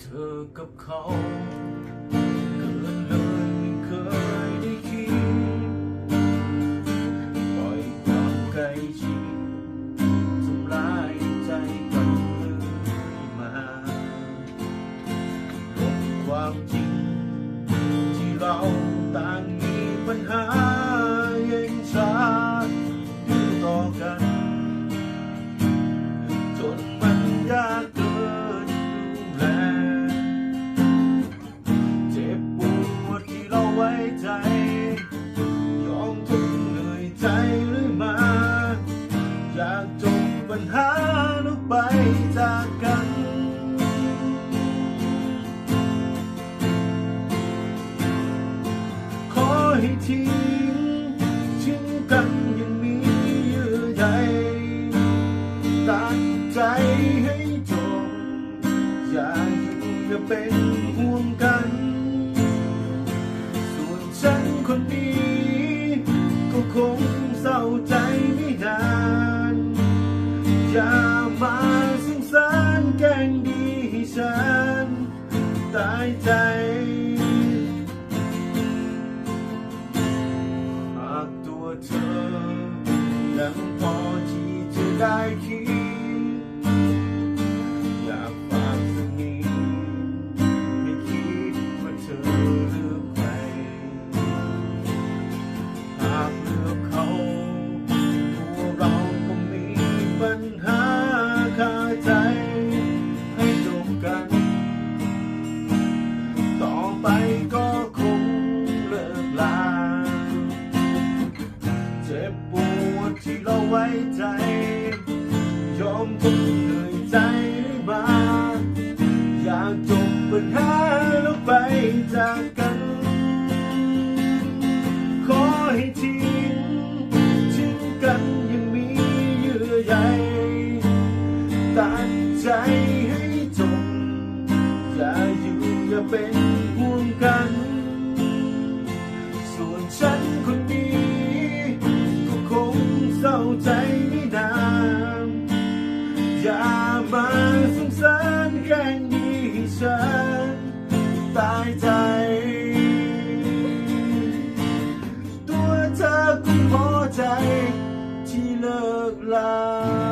เธอกับเขาเกินเลยไม่เคยได้คิด ปัญหาแล้วไปจากกัน ขอให้ทิ้งทิ้งกันยังมีเยื่อใยตัดใจให้จบ อย่าอยู่อย่าเป็นห่วงกัน ส่วนฉันคนนี้ก็คง มาสงสารแกงดีให้ฉัน ตายใจหากตัวเธอยังพอที่จะได้คิด ใจ ยอมทุกเหนื่อยใจมา อยากจบปัญหาแล้วไปจากกัน ขอให้ทิ้งทิ้งกันยังมีเยื่อใยตัดใจให้จบอย่าอยู่อย่าเป็น ศร้าใจไม่นานอย่ามาสงสารแกงดีให้ฉันตายใจ ตัวเธอคงพอใจที่เลิกลา